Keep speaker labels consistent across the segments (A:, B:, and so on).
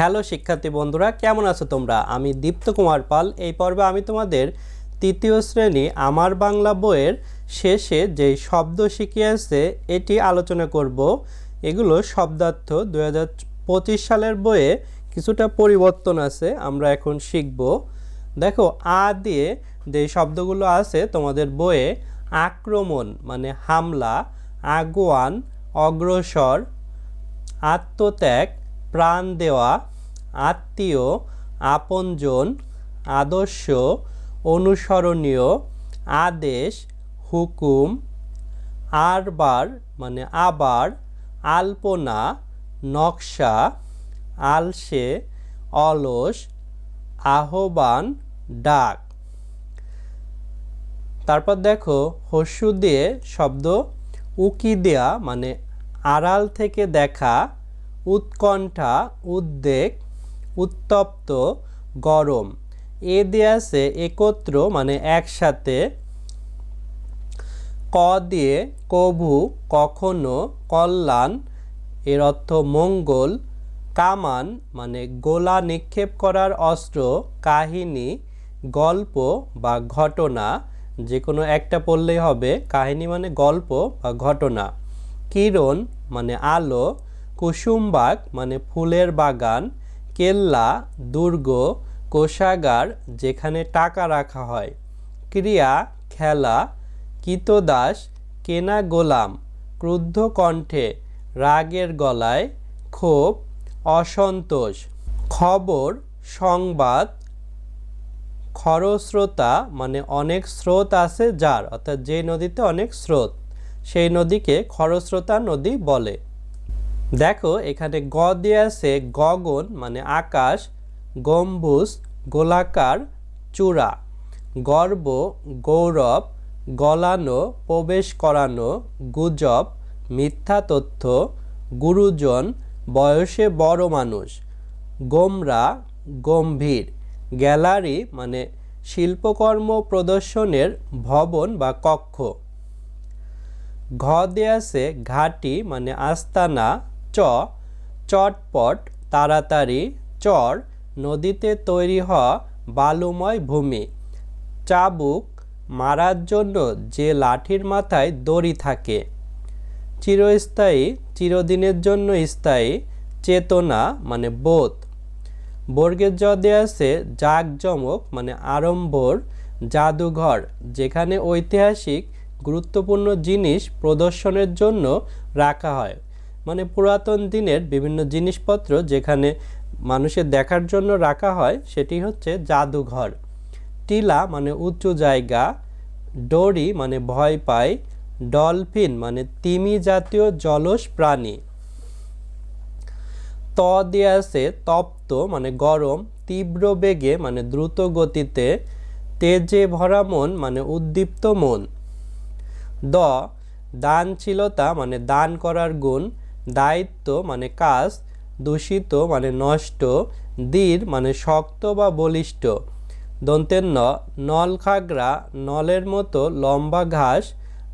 A: Hello শিক্ষার্থী বন্ধুরা, কেমন আছো তোমরা? আমি দীপ্ত কুমার পাল। এই পর্বে আমি তোমাদের তৃতীয় শ্রেণি আমার বাংলা বইয়ের শেষে যে শব্দ শিখিয়েছে এটি আলোচনা করব। এগুলো শব্দার্থ। দু পঁচিশ সালের বইয়ে কিছুটা পরিবর্তন আছে, আমরা এখন শিখব। দেখো, আ দিয়ে যে শব্দগুলো আছে, তোমাদের বইয়ে আক্রমণ মানে হামলা, আগুয়ান, অগ্রসর, আত্মত্যাগ, প্রাণ দেওয়া আত্মীয়, আপনজন, আদর্শ, অনুসরণীয়, আদেশ, হুকুম, আরবার মানে আবার, আলপনা, নকশা, আলসে, অলস, আহ্বান, ডাক। তারপর দেখো হস্যু দিয়ে শব্দ উকি দেয়া মানে আড়াল থেকে দেখা, উৎকণ্ঠা, উদ্বেগ উত্তপ্ত, গরম। এ দিয়ে আছে একত্র মানে একসাথে। ক দিয়ে কভু, কখনো কল্যাণ, এর অর্থ মঙ্গল। কামান মানে গোলা নিক্ষেপ করার অস্ত্র, কাহিনী, গল্প বা ঘটনা। যে কোনো একটা পড়লেই হবে, কাহিনী মানে গল্প বা ঘটনা। কিরণ মানে আলো। কুসুমবাগ মানে ফুলের বাগান। কেল্লা, দুর্গ, কোষাগার যেখানে টাকা রাখা হয়। ক্রিয়া, খেলা, কিতদাস, কেনা গোলাম, ক্রুদ্ধ কণ্ঠে, রাগের গলায়, ক্ষোভ, অসন্তোষ, খবর, সংবাদ, খরস্রোতা মানে অনেক স্রোত আছে যার, অর্থাৎ যে নদীতে অনেক স্রোত, সেই নদীকে খরস্রোতা নদী বলে। দেখো, এখানে গ দিয়ে আছে গগন মানে আকাশ, গম্বুজ, গোলাকার, চূড়া। গর্ব, গৌরব, গলানো, প্রবেশ করানো, গুজব, মিথ্যা তথ্য, গুরুজন, বয়সে বড় মানুষ। গোমরা, গম্ভীর। গ্যালারি মানে শিল্পকর্ম প্রদর্শনের ভবন বা কক্ষ। ঘ দিয়ে আছে ঘাটি মানে আস্তানা চ, চটপট, তাড়াতাড়ি, চর, নদীতে তৈরি হওয়া বালুময় ভূমি। চাবুক মারার জন্য যে লাঠির মাথায় দড়ি থাকে। চিরস্থায়ী, চিরদিনের জন্য স্থায়ী, চেতনা মানে বোধ। বর্গের জদে আছে জাঁকজমক মানে আড়ম্বর, জাদুঘর, যেখানে ঐতিহাসিক, গুরুত্বপূর্ণ জিনিস প্রদর্শনের জন্য রাখা হয়। মানে পুরাতন দিনের বিভিন্ন জিনিসপত্র যেখানে মানুষের দেখার জন্য রাখা হয়, সেটি হচ্ছে জাদুঘর। টিলা মানে উঁচু জায়গা, ডরি মানে ভয় পায়, ডলফিন মানে তিমি জাতীয় জলজ প্রাণী। ত দিয়ে আছে তপ্ত মানে গরম, তীব্র বেগে মানে দ্রুত গতিতে, তেজে ভরা মন মানে উদ্দীপ্ত মন। দ, দানশীলতা মানে দান করার গুণ দায়িত্ব মানে কাজ, দূষিত মানে নষ্ট দীর মানে শক্ত বা বলিষ্ঠ। দন্তের ন নলখাগড়া নলের মতো লম্বা ঘাস,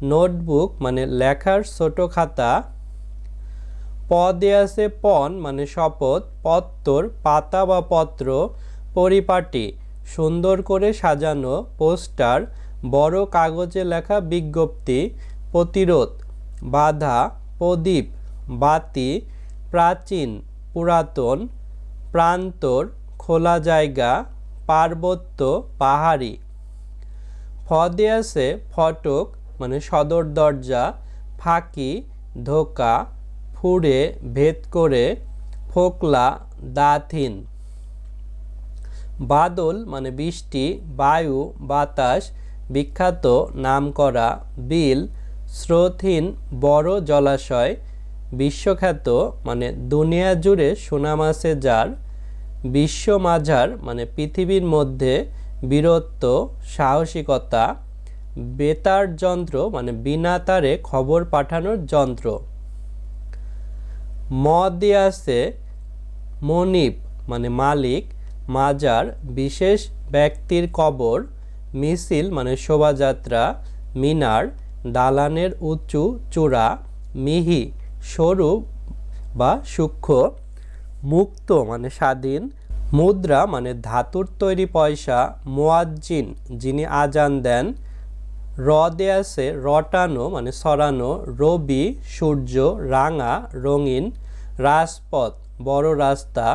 A: নোটবুক মানে লেখার ছোট খাতা। প দিয়ে আছে পণ মানে শপথ, পত্তর, পাতা বা পত্র, পরিপাটি, সুন্দর করে সাজানো, পোস্টার, বড় কাগজে লেখা বিজ্ঞপ্তি, প্রতিরোধ, বাধা, প্রদীপ বাতি প্রাচীন, পুরাতন, প্রান্তর, খোলা জায়গা, পার্বত্য, পাহাড়ি। ফ দিয়ে আছে ফটক মানে সদর দরজা, ফাঁকি, ধোকা, ফুড়ে, ভেদ করে, ফোকলা দাথিন বাদল মানে বৃষ্টি, বায়ু, বাতাস, বিখ্যাত নামকরা বিল স্রোতহীন বড় জলাশয় বিশ্বখ্যাত মানে দুনিয়া জুড়ে সুনাম আছে যার, বিশ্ব মাঝার মানে পৃথিবীর মধ্যে বীরত্ব, সাহসিকতা, বেতার যন্ত্র মানে বিনা তারে খবর পাঠানোর যন্ত্র। ম দিয়ে আছে মনিব মানে মালিক, মাজার, বিশেষ ব্যক্তির কবর, মিছিল মানে শোভাযাত্রা, মিনার, দালানের উঁচু চূড়া, মিহি। সরু বা সূক্ষ্ম, মুক্ত মানে স্বাধীন, মুদ্রা মানে ধাতুর তৈরি পয়সা, মোয়াজ্জিন যিনি আজান দেন র দে আছে রটানো মানে সরানো, রবি, সূর্য, রাঙা, রঙিন, রাজপথ, বড় রাস্তা,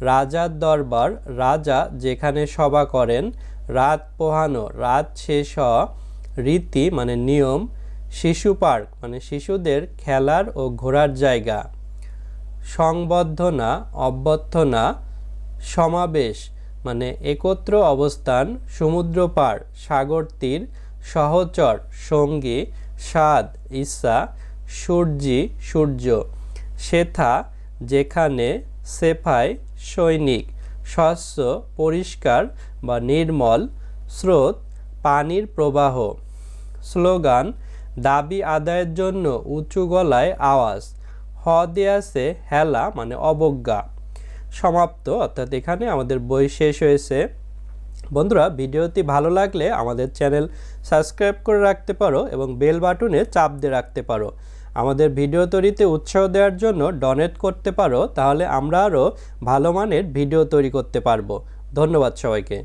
A: রাজার দরবার, রাজা যেখানে সভা করেন, রাত পোহানো, রাত শেষ রীতি মানে নিয়ম শিশু পার্ক মানে শিশুদের খেলার ও ঘোরার জায়গা। সংবর্ধনা, অভ্যর্থনা, সমাবেশ মানে একত্র অবস্থান, সমুদ্র পার, সাগর তীর, সহচর, সঙ্গী, স্বাদ ইচ্ছা সূর্যি, সূর্য শেথা যেখানে সেফাই, সৈনিক স্বচ্ছ পরিষ্কার বা নির্মল, স্রোত, পানির প্রবাহ। স্লোগান দাবি আদায়ের জন্য উঁচু গলায় আওয়াজ। হ দিয়ে আছে হেলা মানে অবজ্ঞা। সমাপ্ত। অর্থাৎ এখানে আমাদের বই শেষ হয়েছে। বন্ধুরা, ভিডিওটি ভালো লাগলে আমাদের চ্যানেল সাবস্ক্রাইব করে রাখতে পারো এবং বেল বাটনে চাপ দিয়ে রাখতে পারো। আমাদের ভিডিও তৈরিতে উৎসাহ দেওয়ার জন্য ডোনেট করতে পারো, তাহলে আমরা আরও ভালো মানের ভিডিও তৈরি করতে পারব। ধন্যবাদ সবাইকে।